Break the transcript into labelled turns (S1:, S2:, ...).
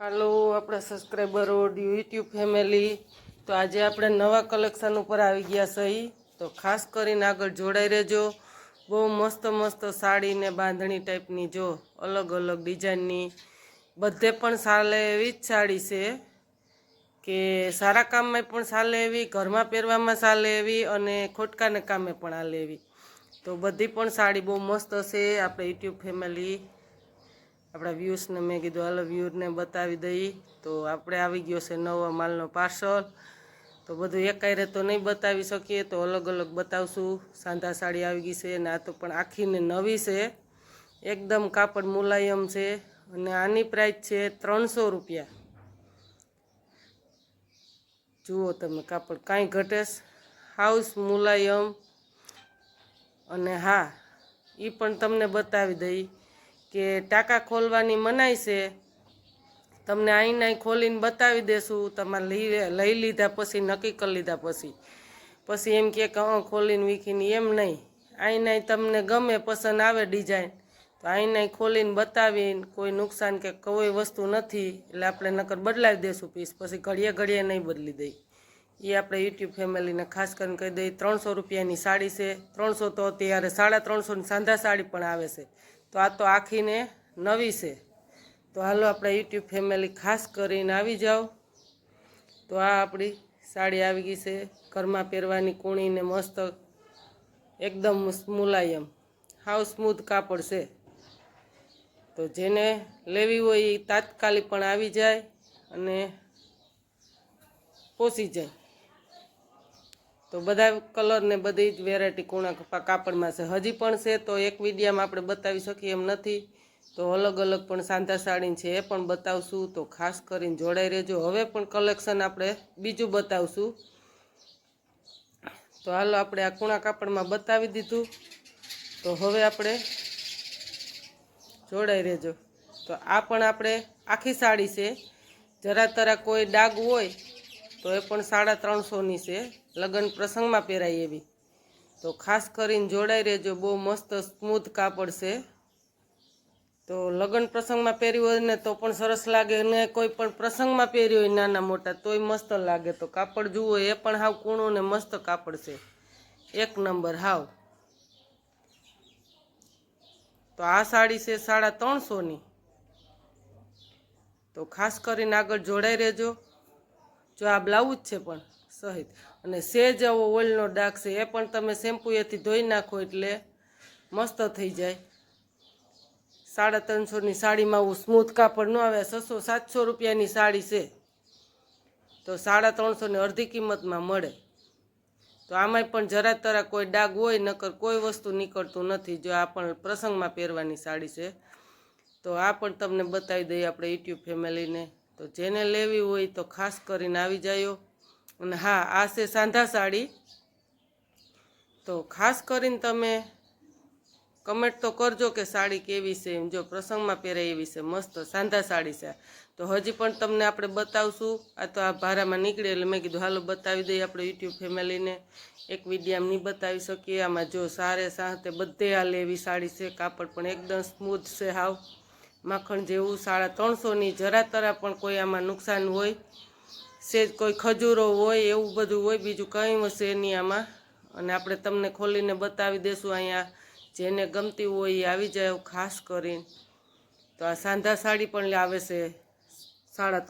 S1: હાલો, આપણા સબસ્ક્રાઈબરો YouTube family તો આજે આપણે નવા કલેક્શન ઉપર આવી ગયા સહી તો ખાસ કરીને આગળ જોડાઈ રહેજો. બહુ મસ્ત મસ્ત સાડી ને બાંધણી ટાઈપની જો અલગ અલગ ડિઝાઇનની બધે પણ સાલે એવી જ સાડી છે કે સારા કામમાં પણ સાલે એવી, ઘરમાં પહેરવામાં સાલે એવી અને ખોટકાને કામે પણ હાલે એવી. તો બધી પણ સાડી બહુ મસ્ત છે. આપણે યુટ્યુબ ફેમિલી આપણા વ્યૂઝને મેં કીધું, હાલો વ્યૂરને બતાવી દઈ. તો આપણે આવી ગયો છે નવા માલનો પાર્સલ. તો બધું એકાયરે તો નહીં બતાવી શકીએ, તો અલગ અલગ બતાવશું. સાંધા સાડી આવી ગઈ છે અને આ તો પણ આખીને નવી છે. એકદમ કાપડ મુલાયમ છે અને આની પ્રાઇસ છે ત્રણસો રૂપિયા. જુઓ તમે કાપડ કાંઈ ઘટેશ હાઉસ મુલાયમ. અને હા એ પણ તમને બતાવી દઈ. કે ટાંકા ખોલવાની મનાઈ છે. તમને અહીં અહીં ખોલીને બતાવી દેશું. તમારે લઈ લઈ લીધા પછી, નક્કી કરી લીધા પછી. પછી એમ કે ખોલીને વીખીને એમ નહીં. અહીં અહીં તમને ગમે, પસંદ આવે ડિઝાઇન. તો અહીં અહીં ખોલીને બતાવીને કોઈ નુકસાન કે કોઈ વસ્તુ નથી, એટલે આપણે નકર બદલાવી દેશું પીસ. પછી ઘડીએ ઘડીએ નહીં બદલી દઈ. એ આપણે યુટ્યુબ ફેમિલીને ખાસ કરીને કહી દઈએ, ત્રણસો રૂપિયાની સાડી છે. ત્રણસો તો અત્યારે સાડા ત્રણસોની સાંધા સાડી પણ આવે છે. તો આ તો આખીને નવી છે. તો હાલો આપણે યુટ્યુબ ફેમિલી ખાસ કરીને આવી જાઓ. તો આ આપણી સાડી આવી ગઈ છે ઘરમાં પહેરવાની કૂણીને મસ્ત એકદમ મુલાયમ, હાવ સ્મૂથ કાપડ છે. તો જેને લેવી હોય એ તાત્કાલિક પણ આવી જાય અને પોસી જાય. તો બધા કલર ને બધી જ વેરાયટી કૂણા કપા કાપડમાં છે. હજી પણ છે તો એક વિડીયામાં આપણે બતાવી શકીએ એમ નથી. તો અલગ અલગ પણ સાંધા સાડી છે, એ પણ બતાવશું. તો ખાસ કરીને જોડાઈ રહેજો. હવે પણ કલેક્શન આપણે બીજું બતાવશું. તો હાલો આપણે આ કુણા કાપડમાં બતાવી દીધું. તો હવે આપણે જોડાઈ રહેજો. તો આ પણ આપણે આખી સાડી છે. જરા તરા કોઈ ડાઘ હોય તો એ પણ સાડા ત્રણસોની છે. લગ્ન પ્રસંગમાં પહેરાય એવી. તો ખાસ કરીને જોડાઈ રહેજો, બહુ મસ્ત સ્મૂથ કાપડ છે. તો લગ્ન પ્રસંગમાં પહેર્યું હોય ને તો પણ સરસ લાગે ને કોઈ પણ પ્રસંગમાં પહેર્યું હોય નાના મોટા, તોય મસ્ત લાગે. તો કાપડ જુઓ, એ પણ હાવ કૂણું ને મસ્ત કાપડ છે. એક નંબર હાવ. તો આ સાડી છે સાડા ત્રણસોની. તો ખાસ કરીને આગળ જોડાઈ રહેજો. જો આ બ્લાઉઝ છે પણ સહિત. અને સેજ આવો ઓઇલનો ડાક છે, એ પણ તમે શેમ્પૂએથી ધોઈ નાખો એટલે મસ્ત થઈ જાય. સાડા ત્રણસોની સાડીમાં આવું સ્મૂથ કાપડ ન આવે, છસો સાતસો રૂપિયાની સાડી છે. તો સાડા ત્રણસોની અડધી કિંમતમાં મળે. તો આમાંય પણ જરા તરા કોઈ ડાઘ હોય, નકર કોઈ વસ્તુ નીકળતું નથી, જો આ પણ પ્રસંગમાં પહેરવાની સાડી છે. તો આ પણ તમને બતાવી દઈએ આપણે યુટ્યુબ ફેમિલીને. તો જેને લેવી હોય તો ખાસ કરીને આવી જાયો. અને હા, આ છે સાંધા સાડી. તો ખાસ કરીને તમે કમેન્ટ તો કરજો કે સાડી કેવી છે જો પ્રસંગમાં પહેરાય એવી છે. મસ્ત સાંધા સાડી છે. તો હજી પણ તમને આપણે બતાવશું. આ તો આ ભારામાં નીકળે એટલે મેં કીધું, હાલો, બતાવી દઈએ આપણે યુટ્યુબ ફેમિલીને. એક વિડીયામાં નહીં બતાવી શકીએ. આમાં જો સારે સાથે બધે આ લેવી સાડી છે. કાપડ પણ એકદમ સ્મૂથ છે, હાવ. માખણ જેવું સાડા ત્રણસોની જરા તરા પણ કોઈ આમાં નુકસાન હોય, સેજ કોઈ ખજૂરો હોય, એવું બધું હોય, બીજું કંઈ હશે નહીં આમાં. અને આપણે તમને ખોલીને બતાવી દઈશું અહીંયા જેને ગમતી હોય એ આવી જાય ખાસ કરીને. તો આ સાંધા સાડી પણ આવે છે સાડા